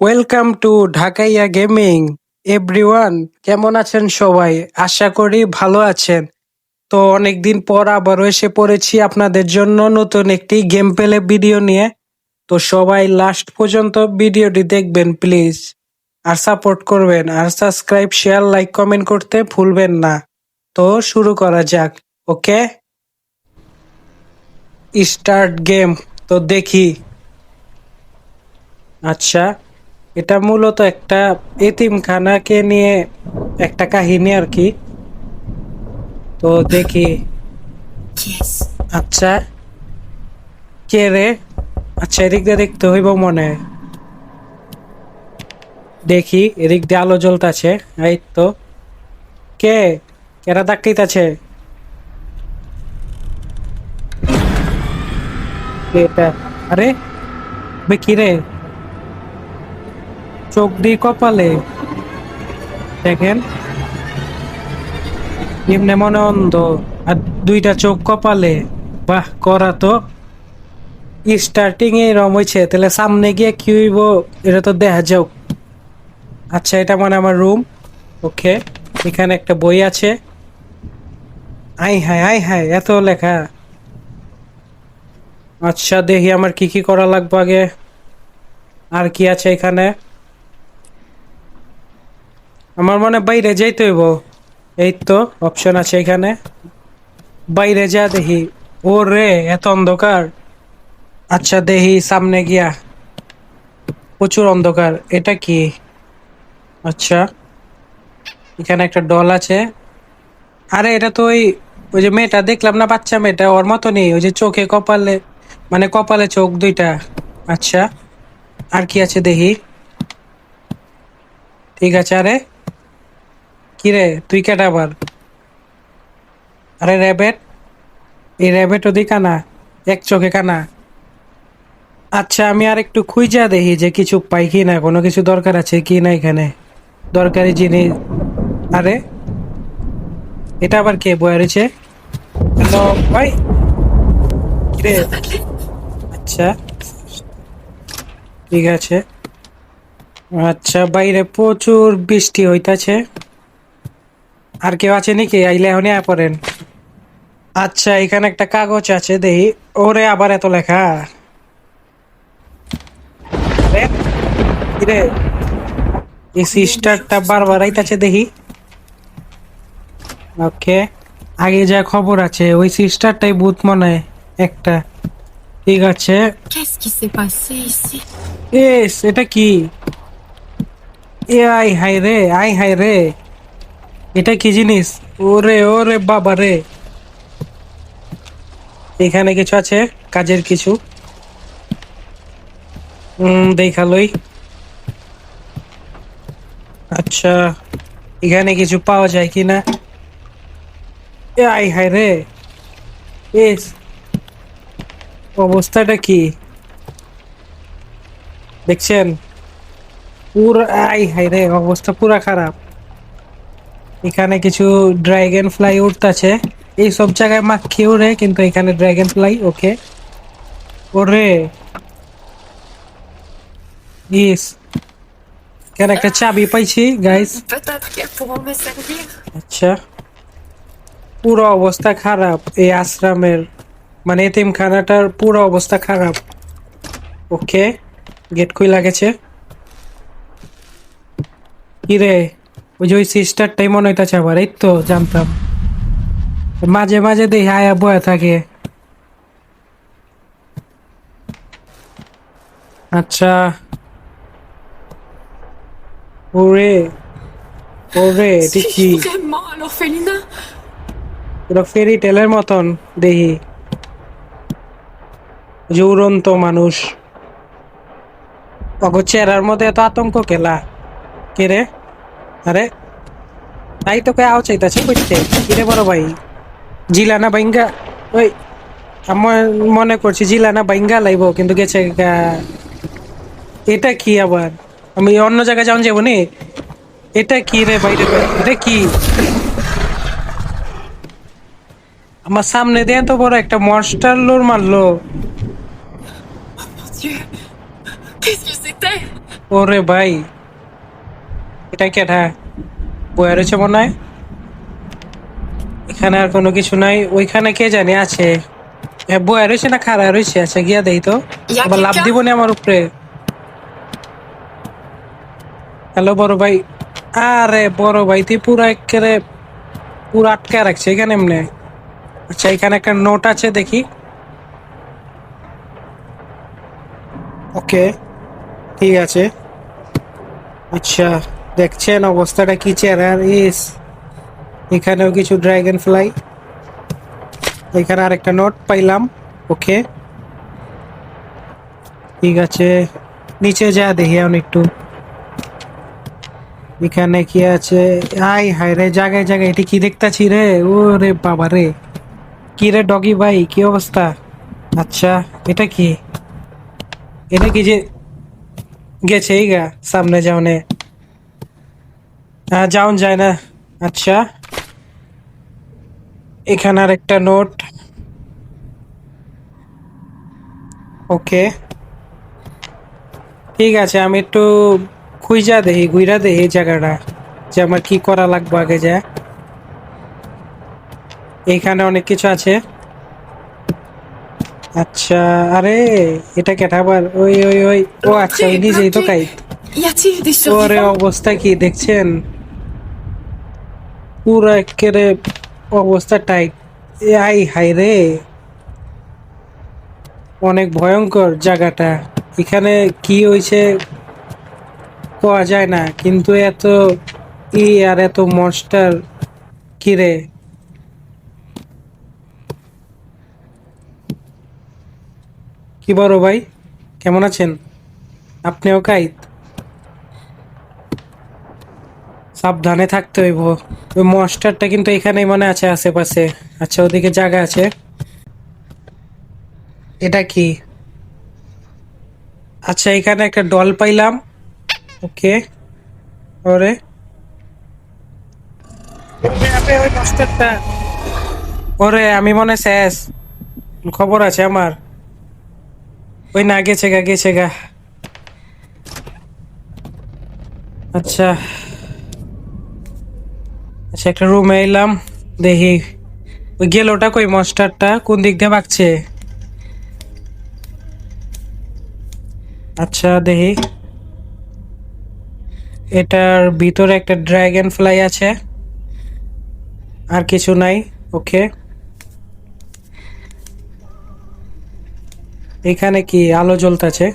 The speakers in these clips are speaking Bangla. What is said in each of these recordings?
Welcome to Dhakaiya gaming everyone কেমন আছেন সবাই? আশা করি ভালো আছেন। তো অনেকদিন পর আবারও এসে পড়েছি আপনাদের জন্য নতুন একটি গেম পেলে ভিডিও নিয়ে। তো সবাই লাস্ট পর্যন্ত ভিডিওটি দেখবেন প্লিজ আর সাপোর্ট করবেন। আর সাবস্ক্রাইব শেয়ার লাইক কমেন্ট করতে ভুলবেন না। তো শুরু করা যাক ওকে স্টার্ট গেম তো দেখি। আচ্ছা। এটা মূলত একটা এতিমখানাকে নিয়ে একটা কাহিনী আর কি। তো দেখি। আচ্ছা। কে রে? আচ্ছা এদিক দিয়ে দেখতে হইব মনে। দেখি এদিক দিয়ে আলো জ্বলতাছে। এই তো। কে? কেরা ডাকিতাছে কে এটা আরে? বে কি রে? চোখ দিয়ে কপালে। দেখেন। এমনি মনে অন্ধ, আর দুইটা চোখ কপালে। বাহ, করা তো। স্টার্টিং এরম হয়েছে তাহলে সামনে গিয়ে কি হইব, এটা তো দেখা যাও আচ্ছা এটা মানে আমার রুম ওকে এখানে একটা বই আছে। আই হাই আই হাই এত লেখা। আচ্ছা দেখি আমার কি কি করা লাগবে আগে। আর কি আছে এখানে? আমার মনে বাইরে যাইতে হইব। এই তো অপশন আছে এখানে। বাইরে যা দেখি। ও রে এত অন্ধকার। আচ্ছা দেখি সামনে গিয়া। প্রচুর অন্ধকার। এটা কি? আচ্ছা। এখানে একটা ডল আছে। আরে, এটা তো ওই ওই যে মেয়েটা দেখলাম না, বাচ্চা মেয়েটা? ওর মতো নেই ওই যে চোখে কপালে মানে কপালে চোখ দুইটা। আচ্ছা। আর কি আছে দেখি? ঠিক আছে, আরে। কি রে তুই কেটা আবার? আরে র্যাবেট এই র্যাবেট ওদিক কানা, এক চোখে কানা। আচ্ছা আমি আর একটু খুঁজা দেখি যে কিছু পাই কি না কোনো কিছু দরকার আছে কি না এখানে। দরকারি জিনিস। আরে, এটা আবার কে বয়ে রয়েছে? হ্যালো, ভাই। কিরে? আচ্ছা ঠিক আছে। আচ্ছা বাইরে প্রচুর বৃষ্টি হইতাছে। আর কেউ আছে নাকি? আইলে এখন পড়েন। আচ্ছা এখানে একটা কাগজ আছে দেখি। ওরে আবার এত লেখা। কিরে? এই সিস্টারটা বারবার আইতাছে দেখি। ওকে আগে যা খবর আছে ওই সিস্টারটাই ভূত মনে একটা। ঠিক আছে। এটা কি? এ আই হাই রে আই হাই রে। এটা কি জিনিস? ওরে ওরে বাবা রে। এখানে কিছু আছে? কাজের কিছু? দেখালই। আচ্ছা এখানে কিছু পাওয়া যায় কি না এ, আই হাই রে। এস অবস্থাটা কি? দেখছেন? পুরো, আই হাই রে, অবস্থা পুরা খারাপ। এখানে কিছু ড্রাগন ফ্লাই উঠতেছে এই সব জায়গায় মাখি উড়ে কিন্তু এখানে ড্রাগন ফ্লাই ওকে। ওরে। ইস কেন একটা চাবি পাইছি গাইস. আচ্ছা। পুরো অবস্থা খারাপ, এই আশ্রমের। মানে এতিমখানাটার পুরো অবস্থা খারাপ। ওকে। গেট খুই গেছে। কিরে ওই যে ওই সিস্টারটাই মনে হইতাছে আবার, এই তো জানতাম। মাঝে মাঝে দেখি আয়া বয়া থাকে। আচ্ছা। ওরে ওরে C'est কি? পুরো ফেরি টেলের মতন, দেখি। যে উড়ন্ত মানুষ। অগো চেহারার মধ্যে এত আতঙ্ক কেলা? কে রে? আরে তাই তোকে আও চাইতাছে বুঝতে কিরে বড় ভাই জিলানা বাইঙ্গা ওই আমার মনে করছি জিলানা বাইঙ্গা লাইব কিন্তু গেছে এটা কি আবার আমি অন্য জায়গায় যাওয়া যাব নি এটা কি রে বাইরে এটা কি আমার সামনে দিয়ে এত বড় একটা মনস্টার লোর মারলো ওরে ভাই এটা কেটা বয়ে রয়েছে মনে হয়? এখানে আর কোনো কিছু নাই। ওইখানে কে জানি আছে? হ্যাঁ বয়ে রয়েছে না খাড়া রয়েছে? আচ্ছা গিয়া দেই তো। আবার লাভ? দিব না আমার উপরে। হ্যালো বড় ভাই। আরে বড় ভাই তুই পুরো একেবারে পুরো আটকে রাখছে। এখানে এমনি। আচ্ছা এখানে একটা নোট আছে দেখি। ওকে ঠিক আছে। আচ্ছা। দেখছেন অবস্থাটা কি চেহারা? ইস, এখানেও কিছু ড্রাগন ফ্লাই এখানে আরেকটা নোট পাইলাম, ওকে। ঠিক আছে, নিচে যা দেখি এখন একটু। এখানে কি আছে? আই হাই রে, জায়গায় জায়গায়, এটি কি দেখতাছি রে? ও রে বাবা রে। কি রে ডগি ভাই, কি অবস্থা? আচ্ছা এটা কি? এটা কি যে গেছে এই গা, সামনে যাওনে। হ্যাঁ যাওন যায় না। আচ্ছা। এখানে আর একটা নোট। ওকে। ঠিক আছে আমি একটু খুঁজা দেখি ঘুইরা দেখি এই জায়গাটা যে আমার কি করা লাগবে আগে যা। এখানে অনেক কিছু আছে। আচ্ছা আরে এটা কেটা আবার ওই ওই ওই ও আচ্ছা ওই নিজেই তো কাই। ওরে অবস্থা কি দেখছেন? পুরো একেবারে অবস্থা টাইট আই হাই রে অনেক ভয়ঙ্কর জায়গাটা। এখানে কি হয়েছে কোয়া যায় না, কিন্তু এত ই আর এত মনস্টার কি রে কি বড় ভাই? কেমন আছেন? আপনিও কাইত? সাবধানে থাকতে হইব। ওই মনস্টারটা কিন্তু এখানেই মনে আছে, আশেপাশে। আচ্ছা ওদিকে জায়গা আছে। এটা কি? আচ্ছা এখানে একটা ডল পাইলাম। ওকে। ওরে। ওরে, আমি মনে শেষ। খবর আছে আমার। ওই না, গেছে গা গেছে গা। আচ্ছা। একটা রুমে এলাম, দেখি ওই গেলোটা কই মনস্টারটা কোন দিক দিয়ে বাগছে আচ্ছা দেখি। এটার ভিতরে একটা ড্রাগন ফ্লাই আছে। আর কিছু নাই, ওকে। এখানে কি আলো জ্বলতেছে?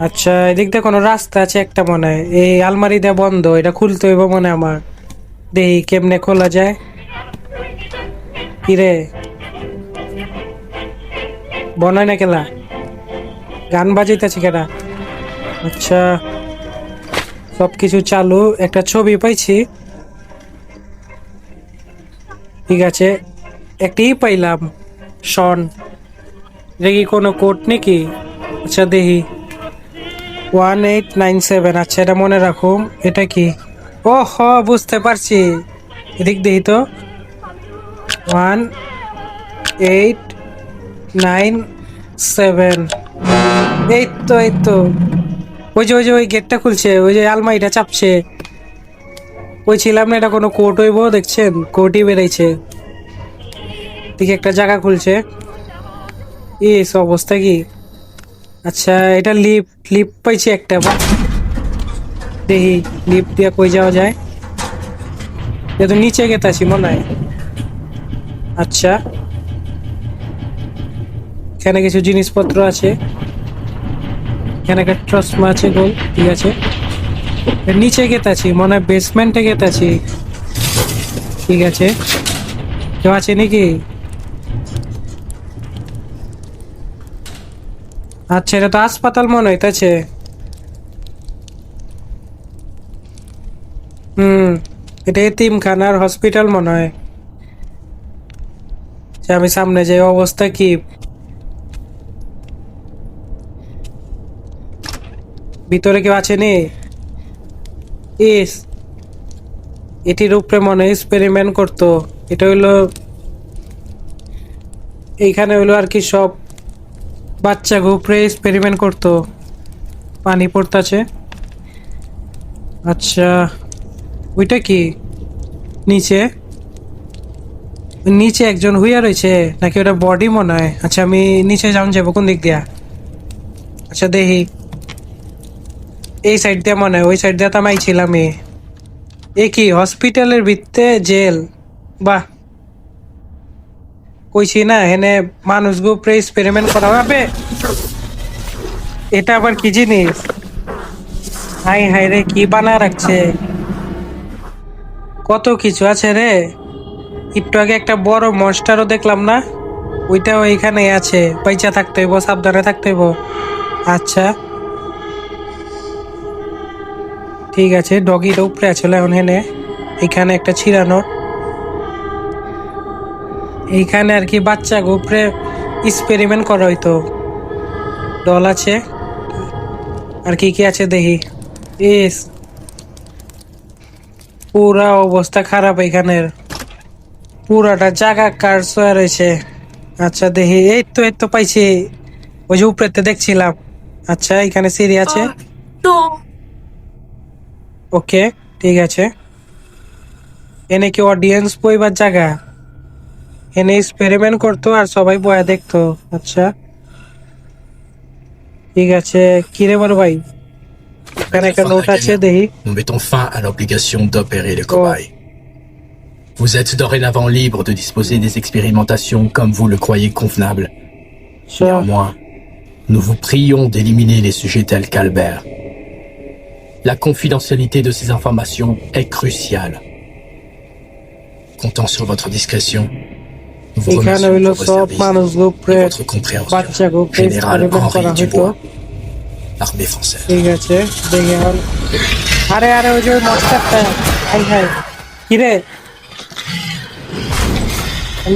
আচ্ছা এদিক দিয়ে কোনো রাস্তা আছে একটা মনে হয়? এই আলমারি দিয়ে বন্ধ, এটা খুলতে হইব মনে আমার। দেখি কেমনে খোলা যায়। কিরে? বনায় না কেলা? গান বাজাইতেছি কেনা আচ্ছা সব কিছু চালু, একটা ছবি পাইছি। ঠিক আছে, একটি পাইলাম, শন। এটা কি কোনো কোট নাকি? আচ্ছা দেখি। ওয়ান এইট নাইন সেভেন আচ্ছা এটা মনে রাখুন এটা কি? ও হ বুঝতে পারছি। এদিক দেখি তো। One eight nine seven. এই তো এই তো। ওই যে ওই যে, ওই গেটটা খুলছে। ওই যে আলমারিটা চাপছে। ওই ছিলাম না, এটা কোনো কোর্ট হইব, দেখছেন? কোর্টই বেড়াইছে ঠিক একটা জায়গা খুলছে। ইস, অবস্থা কি? আচ্ছা এটা লিপ লিপ পাইছি একটা বা দেখি লিপ দিয়ে কই যাওয়া যায়? তো নিচে গেতাছি মনে হয়। আচ্ছা। এখানে কিছু জিনিসপত্র আছে। এখানে একটা ট্রসমা আছে, গোল, ঠিক আছে। নিচে গেতাছি মনে হয় বেসমেন্টে গেতাছি ঠিক আছে। কেউ আছে নাকি? আচ্ছা এটা তো হাসপাতাল মনে হইতেছে। হুম, এটা এতিমখানার হসপিটাল মনে হয়। যে আমি সামনে যে অবস্থা কি? ভিতরে কেউ আছে নি? ইস, এটির উপরে মনে হয় এক্সপেরিমেন্ট করতো। এটা হইল, এইখানে হইল আর কি সব। বাচ্চা উপরে এক্সপেরিমেন্ট করতো। পানি পড়তাছে। আচ্ছা ওইটা কি? নিচে? নিচে একজন হুইয়া রয়েছে, নাকি ওটা বডি মনে হয়? আচ্ছা আমি নিচে যান, যাব, কোন দিক দিয়া? আচ্ছা দেখি। এই সাইড দিয়ে মনে হয়, ওই সাইড দিয়ে তো আমি ছিলাম এ কি হসপিটালের ভিত্তে জেল বাহ কইছি না এনে মানুষগুলো উপরে এক্সপেরিমেন্ট করা হবে। এটা আবার কি জিনিস? হাই হাই রে, কি বানা রাখছে? কত কিছু আছে রে। একটু আগে একটা বড় মনস্টারও দেখলাম না? ওইটাও এখানে আছে। পয়সা থাকতে হইব, সাবধানে থাকতে হইব। আচ্ছা। ঠিক আছে ডগিটা উপরে আছে এখন হেনে। এখানে একটা ছিড়ানোর। এইখানে আর কি বাচ্চা উপরে এক্সপেরিমেন্ট করা হইতো। ডল আছে। আর কি কি আছে দেখি। ইস। পুরা অবস্থা খারাপ এখানের পুরাটা জায়গা কার সোয়া রয়েছে। আচ্ছা দেখি এই তো এই তো পাইছি। ওই যে উপরেতে দেখছিলাম। আচ্ছা এখানে সিঁড়ি আছে। ওকে ঠিক আছে। এনে কি অডিয়েন্স বইবার জায়গা? এনে এক্সপেরিমেন্ট করতো আর সবাই বয়া দেখতো আচ্ছা ঠিক আছে কিরে বড় ভাই এখানে একটা নোট আছে দেখি Nous mettons fin à l'obligation d'opérer les cobayes. Vous êtes dorénavant libre de disposer des expérimentations comme vous le croyez convenable. আচ্ছা, Néanmoins, nous vous prions d'éliminer les sujets tels qu'Albert. La confidentialité de ces informations est cruciale. Comptant sur votre discrétion, nous vous এখানে হইল সব. বাচ্চাকে উপরে Général এক্সপেরিমেন্ট করা হইতো. ঠিক আছে দেখি এখন আরে আরে ওই যে মাস্টারটা হাই হাই। কিরে?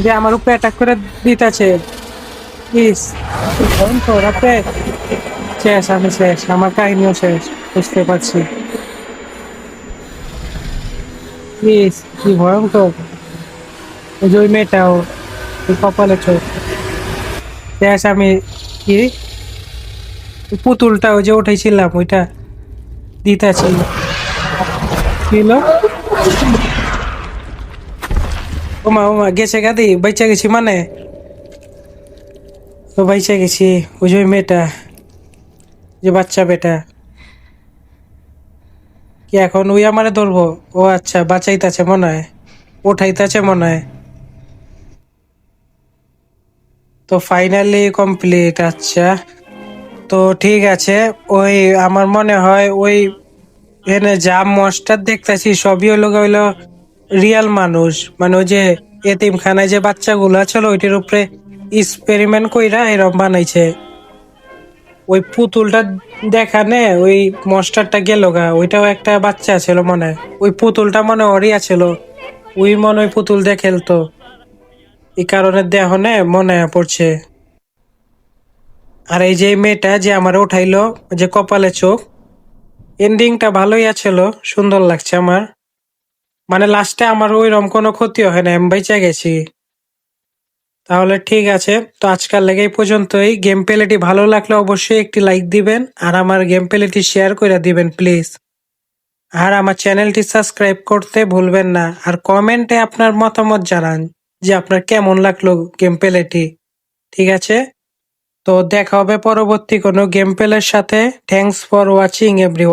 যে আমার উপরে অ্যাটাক করে দিতেছে। প্লিজ তো রাতে শেষ আমি শেষ আমার কাহিনীও শেষ বুঝতে পারছি। প্লিজ কি ভয়ঙ্কর। ওই যে ওই মেয়েটাও। কপালে চোখ শেষ আমি কি পুতুলটা ওই যে উঠেছিলাম, ওইটা দিতেছি। ছিল ওমা ওমা, গেছে গাদি বাইচা গেছি মানে? তো বাইচা গেছি, ওই যে মেয়েটা যে বাচ্চা বেটা। কি এখন ওই আমারে ধরবো? ও আচ্ছা বাঁচাইতাছে মনে হয় ওঠাইতাছে মনে হয়। তো ফাইনালি কমপ্লিট আচ্ছা। তো ঠিক আছে, ওই আমার মনে হয় ওই এখানে যা মস্টার দেখতেছি, সবই হলো হইল রিয়েল মানুষ। মানে ওই যে এতিমখানায় যে বাচ্চাগুলো ছিল ওইটার উপরে এক্সপেরিমেন্ট কইরা এরম বানাইছে। ওই পুতুলটা দেখানে ওই মস্টারটা গেল গা। ওইটাও একটা বাচ্চা ছিল মনে। ওই পুতুলটা মনে অরিয়া ছিল ওই মনে ওই পুতুল দিয়ে খেলতো। এই কারণে দেহনে মনে পড়ছে। আর এই যে মেয়েটা যে আমার উঠাইলো যে কপালে চোখ এন্ডিংটা ভালোই আছিল, সুন্দর লাগছে আমার। মানে লাস্টে আমার ওইরকম কোনো ক্ষতি হয় না আমি বেঁচে গেছি। তাহলে ঠিক আছে, তো আজকাল লেগে পর্যন্তই। গেম প্লেটি ভালো লাগলে অবশ্যই একটি লাইক দিবেন, আর আমার গেম প্লেটি শেয়ার করে দিবেন প্লিজ আর আমার চ্যানেলটি সাবস্ক্রাইব করতে ভুলবেন না, আর কমেন্টে আপনার মতামত জানান। যে আপনার কেমন লাগল গেম প্লেটি, ঠিক আছে? তো দেখা হবে পরবর্তী কোনো গেম প্লের সাথে। Thanks for watching everyone